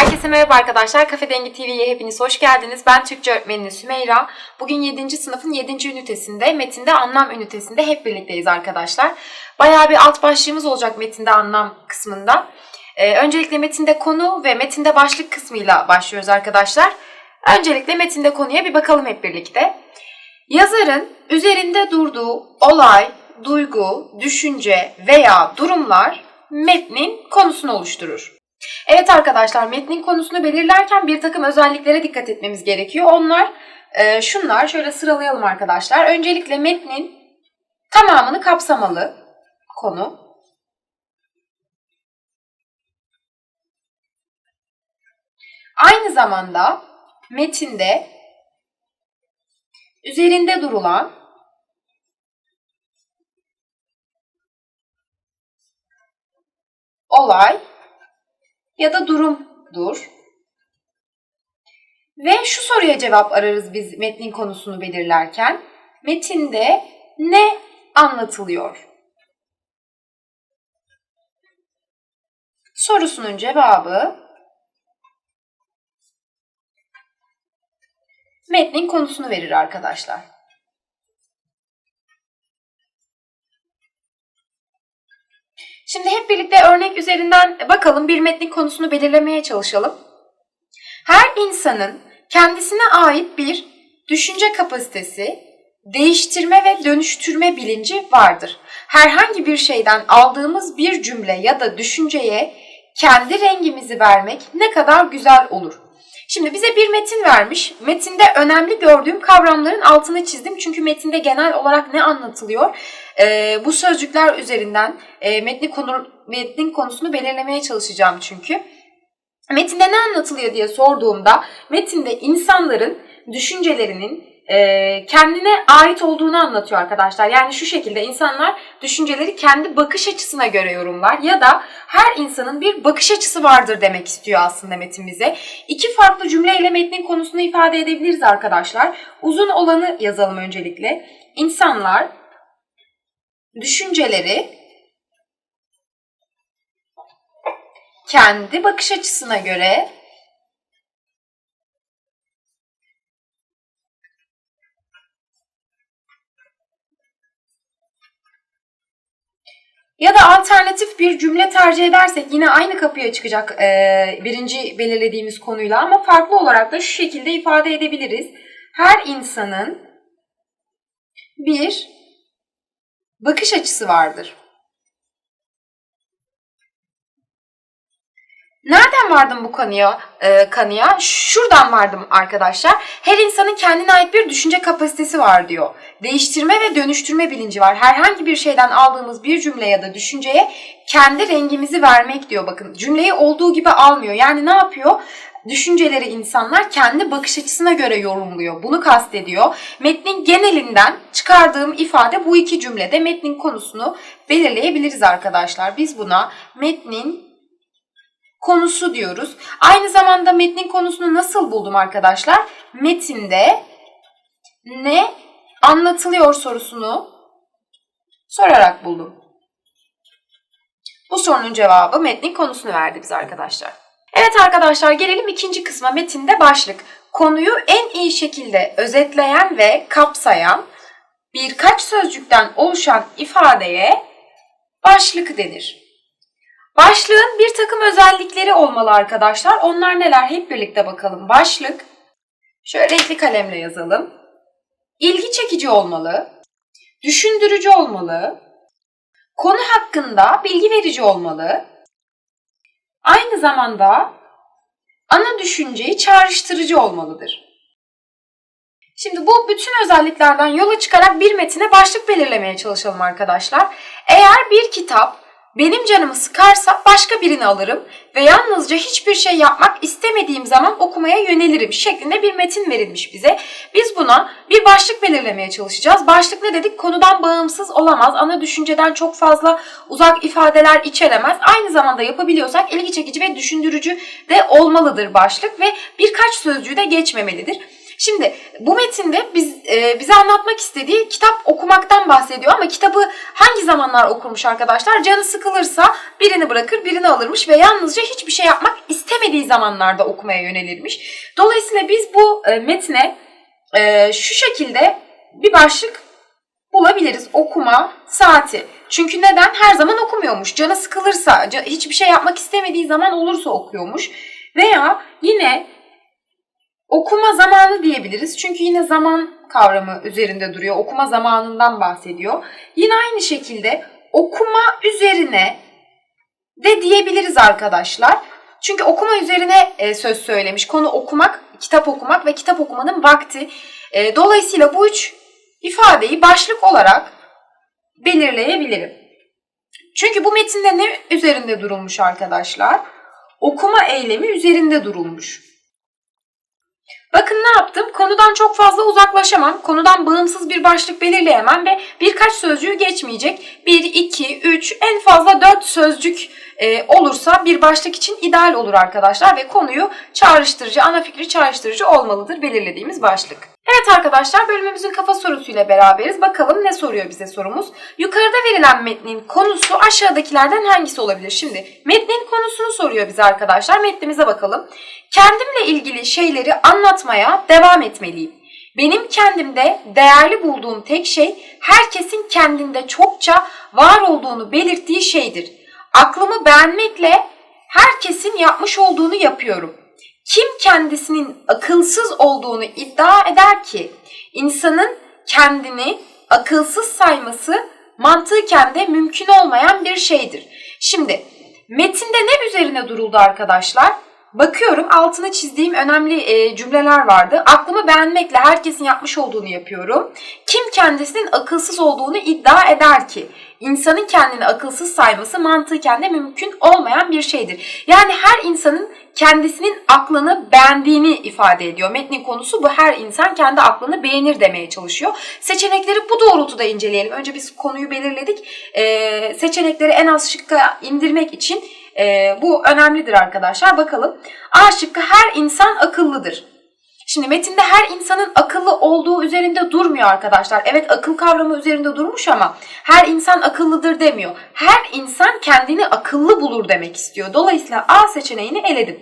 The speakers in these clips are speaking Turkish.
Herkese merhaba arkadaşlar. Kafe Dengi TV'ye hepiniz hoş geldiniz. Ben Türkçe öğretmeniniz Sümeyra. Bugün 7. sınıfın 7. ünitesinde, metinde anlam ünitesinde hep birlikteyiz arkadaşlar. Bayağı bir alt başlığımız olacak metinde anlam kısmında. Ee, öncelikle metinde konu ve metinde başlık kısmıyla başlıyoruz arkadaşlar. Öncelikle metinde konuya bir bakalım hep birlikte. Yazarın üzerinde durduğu olay, duygu, düşünce veya durumlar metnin konusunu oluşturur. Evet arkadaşlar metnin konusunu belirlerken bir takım özelliklere dikkat etmemiz gerekiyor. Onlar e, şunlar şöyle sıralayalım arkadaşlar. Öncelikle metnin tamamını kapsamalı konu. Aynı zamanda metinde üzerinde durulan olay ya da durumdur. Ve şu soruya cevap ararız biz metnin konusunu belirlerken. Metinde ne anlatılıyor? Sorusunun cevabı metnin konusunu verir arkadaşlar. Şimdi hep birlikte örnek üzerinden bakalım bir metnin konusunu belirlemeye çalışalım. Her insanın kendisine ait bir düşünce kapasitesi, değiştirme ve dönüştürme bilinci vardır. Herhangi bir şeyden aldığımız bir cümle ya da düşünceye kendi rengimizi vermek ne kadar güzel olur. Şimdi bize bir metin vermiş. Metinde önemli gördüğüm kavramların altını çizdim. Çünkü metinde genel olarak ne anlatılıyor? Ee, bu sözcükler üzerinden e, metni konu, metnin konusunu belirlemeye çalışacağım çünkü. Metinde ne anlatılıyor diye sorduğumda metinde insanların düşüncelerinin e, kendine ait olduğunu anlatıyor arkadaşlar. Yani şu şekilde insanlar düşünceleri kendi bakış açısına göre yorumlar ya da her insanın bir bakış açısı vardır demek istiyor aslında metin bize. İki farklı cümleyle metnin konusunu ifade edebiliriz arkadaşlar. Uzun olanı yazalım öncelikle. İnsanlar düşünceleri kendi bakış açısına göre Ya da alternatif bir cümle tercih edersek yine aynı kapıya çıkacak e, birinci belirlediğimiz konuyla ama farklı olarak da şu şekilde ifade edebiliriz. Her insanın bir bakış açısı vardır. Nereden vardım bu kanıya? E, kanıya? Şuradan vardım arkadaşlar. Her insanın kendine ait bir düşünce kapasitesi var diyor. Değiştirme ve dönüştürme bilinci var. Herhangi bir şeyden aldığımız bir cümle ya da düşünceye kendi rengimizi vermek diyor. Bakın cümleyi olduğu gibi almıyor. Yani ne yapıyor? Düşünceleri insanlar kendi bakış açısına göre yorumluyor. Bunu kastediyor. Metnin genelinden çıkardığım ifade bu iki cümlede metnin konusunu belirleyebiliriz arkadaşlar. Biz buna metnin konusu diyoruz. Aynı zamanda metnin konusunu nasıl buldum arkadaşlar? Metinde ne anlatılıyor sorusunu sorarak buldum. Bu sorunun cevabı metnin konusunu verdi bize arkadaşlar. Evet arkadaşlar gelelim ikinci kısma metinde başlık. Konuyu en iyi şekilde özetleyen ve kapsayan birkaç sözcükten oluşan ifadeye başlık denir. Başlığın bir takım özellikleri olmalı arkadaşlar. Onlar neler? Hep birlikte bakalım. Başlık, şöyle renkli kalemle yazalım. İlgi çekici olmalı, düşündürücü olmalı, konu hakkında bilgi verici olmalı, aynı zamanda ana düşünceyi çağrıştırıcı olmalıdır. Şimdi bu bütün özelliklerden yola çıkarak bir metine başlık belirlemeye çalışalım arkadaşlar. Eğer bir kitap benim canımı sıkarsa başka birini alırım ve yalnızca hiçbir şey yapmak istemediğim zaman okumaya yönelirim şeklinde bir metin verilmiş bize. Biz buna bir başlık belirlemeye çalışacağız. Başlık ne dedik? Konudan bağımsız olamaz. Ana düşünceden çok fazla uzak ifadeler içeremez. Aynı zamanda yapabiliyorsak ilgi çekici ve düşündürücü de olmalıdır başlık ve birkaç sözcüğü de geçmemelidir. Şimdi bu metinde biz e, bize anlatmak istediği kitap okumaktan bahsediyor ama kitabı hangi zamanlar okurmuş arkadaşlar? Canı sıkılırsa birini bırakır, birini alırmış ve yalnızca hiçbir şey yapmak istemediği zamanlarda okumaya yönelirmiş. Dolayısıyla biz bu e, metne e, şu şekilde bir başlık bulabiliriz. Okuma saati. Çünkü neden? Her zaman okumuyormuş. Canı sıkılırsa, hiçbir şey yapmak istemediği zaman olursa okuyormuş. Veya yine okuma zamanı diyebiliriz. Çünkü yine zaman kavramı üzerinde duruyor. Okuma zamanından bahsediyor. Yine aynı şekilde okuma üzerine de diyebiliriz arkadaşlar. Çünkü okuma üzerine e, söz söylemiş. Konu okumak, kitap okumak ve kitap okumanın vakti. E, dolayısıyla bu üç ifadeyi başlık olarak belirleyebilirim. Çünkü bu metinde ne üzerinde durulmuş arkadaşlar? Okuma eylemi üzerinde durulmuş. Bakın ne yaptım? Konudan çok fazla uzaklaşamam. Konudan bağımsız bir başlık belirleyemem ve birkaç sözcüğü geçmeyecek. 1, 2, 3 en fazla 4 sözcük e, olursa bir başlık için ideal olur arkadaşlar ve konuyu çağrıştırıcı, ana fikri çağrıştırıcı olmalıdır belirlediğimiz başlık. Evet arkadaşlar bölümümüzün kafa sorusuyla beraberiz. Bakalım ne soruyor bize sorumuz? Yukarıda verilen metnin konusu aşağıdakilerden hangisi olabilir? Şimdi metnin konusunu soruyor bize arkadaşlar. Metnimize bakalım. Kendimle ilgili şeyleri anlatmaya devam etmeliyim. Benim kendimde değerli bulduğum tek şey herkesin kendinde çokça var olduğunu belirttiği şeydir. Aklımı beğenmekle herkesin yapmış olduğunu yapıyorum. Kim kendisinin akılsız olduğunu iddia eder ki insanın kendini akılsız sayması mantıken de mümkün olmayan bir şeydir. Şimdi metinde ne üzerine duruldu arkadaşlar? Bakıyorum altını çizdiğim önemli e, cümleler vardı. Aklımı beğenmekle herkesin yapmış olduğunu yapıyorum. Kim kendisinin akılsız olduğunu iddia eder ki insanın kendini akılsız sayması mantıken de mümkün olmayan bir şeydir. Yani her insanın kendisinin aklını beğendiğini ifade ediyor. Metnin konusu bu. Her insan kendi aklını beğenir demeye çalışıyor. Seçenekleri bu doğrultuda inceleyelim. Önce biz konuyu belirledik. Ee, seçenekleri en az şıkka indirmek için e, bu önemlidir arkadaşlar. Bakalım. A şıkkı her insan akıllıdır. Şimdi metinde her insanın akıllı olduğu üzerinde durmuyor arkadaşlar. Evet akıl kavramı üzerinde durmuş ama her insan akıllıdır demiyor. Her insan kendini akıllı bulur demek istiyor. Dolayısıyla A seçeneğini eledim.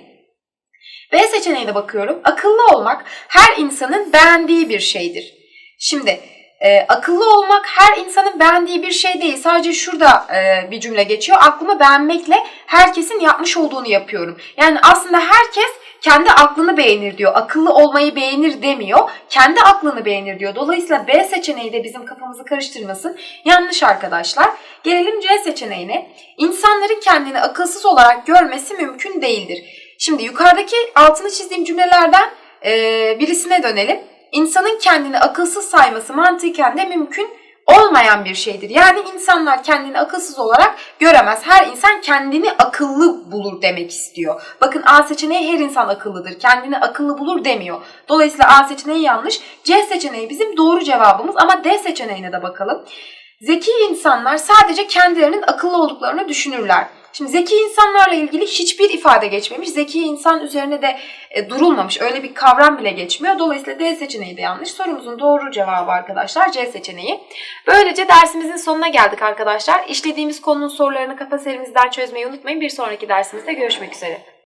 B seçeneğine bakıyorum. Akıllı olmak her insanın beğendiği bir şeydir. Şimdi e, akıllı olmak her insanın beğendiği bir şey değil. Sadece şurada e, bir cümle geçiyor. Aklımı beğenmekle herkesin yapmış olduğunu yapıyorum. Yani aslında herkes kendi aklını beğenir diyor. Akıllı olmayı beğenir demiyor. Kendi aklını beğenir diyor. Dolayısıyla B seçeneği de bizim kafamızı karıştırmasın. Yanlış arkadaşlar. Gelelim C seçeneğine. İnsanların kendini akılsız olarak görmesi mümkün değildir. Şimdi yukarıdaki altını çizdiğim cümlelerden e, birisine dönelim. İnsanın kendini akılsız sayması mantıken de mümkün olmayan bir şeydir. Yani insanlar kendini akılsız olarak göremez. Her insan kendini akıllı bulur demek istiyor. Bakın A seçeneği her insan akıllıdır. Kendini akıllı bulur demiyor. Dolayısıyla A seçeneği yanlış. C seçeneği bizim doğru cevabımız ama D seçeneğine de bakalım. Zeki insanlar sadece kendilerinin akıllı olduklarını düşünürler. Şimdi zeki insanlarla ilgili hiçbir ifade geçmemiş. Zeki insan üzerine de e, durulmamış. Öyle bir kavram bile geçmiyor. Dolayısıyla D seçeneği de yanlış. Sorumuzun doğru cevabı arkadaşlar C seçeneği. Böylece dersimizin sonuna geldik arkadaşlar. İşlediğimiz konunun sorularını kafa serimizden çözmeyi unutmayın. Bir sonraki dersimizde görüşmek üzere.